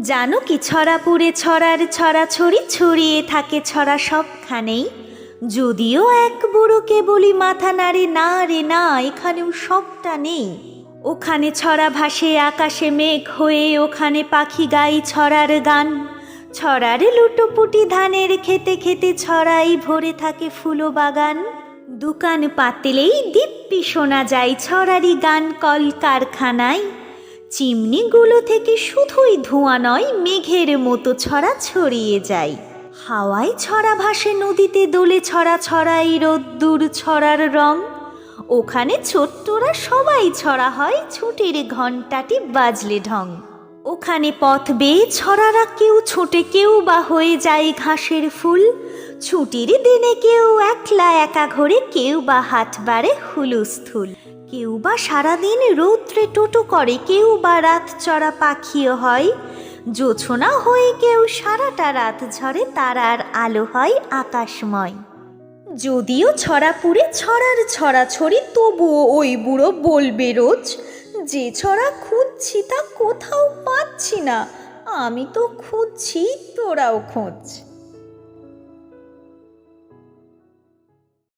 জানো কি ছড়াপুরে ছড়ার ছড়াছড়ি ছড়িয়ে থাকে ছড়া সবখানেই? যদিও এক বুড়োকে বলি মাথা নাড়ে না রে না, এখানেও সবটা নেই। ওখানে ছড়া ভাসে আকাশে মেঘ হয়ে, ওখানে পাখি গাই ছড়ার গান। ছড়ার লুটোপুটি ধানের খেতে খেতে ছড়াই ভরে থাকে ফুলো বাগান। দোকান পাতলেই দিব্যি শোনা যায় ছড়ারি গান কল কারখানায় চিমনিগুলো থেকে শুধুই ধোঁয়া নয়, মেঘের মতো ছড়া ছড়িয়ে যায়। হাওয়ায় ছড়া ভাসে নদীতে, দোলে ছড়া ছড়াই রোদ্দুর ছড়ার রং। ওখানে ছোট্টরা সবাই ছড়া হয়, ছুটির ঘণ্টাটি বাজলে ঢং। ওখানে পথ বেয়ে ছড়ারা কেউ ছোটে, কেউ বা হয়ে যায় ঘাসের ফুল। ছুটির দিনে কেউ একলা একা ঘরে, কেউ বা হাট বাড়ে হুলুস্থুল। কেউ বা সারাদিন রৌদ্রে টোটো করে, কেউ বা রাত চড়া পাখিও হয়। জোছনা হয়ে কেউ সারাটা রাত ঝরে তারার আলো হয় আকাশময়। যদিও ছড়া পুড়ে ছড়ার ছড়া ছড়ি, তবুও ওই বুড়ো বলবে রোজ, যে ছড়া খুঁজছি তা কোথাও পাচ্ছি না, আমি তো খুঁজছি, তোরাও খোঁজ।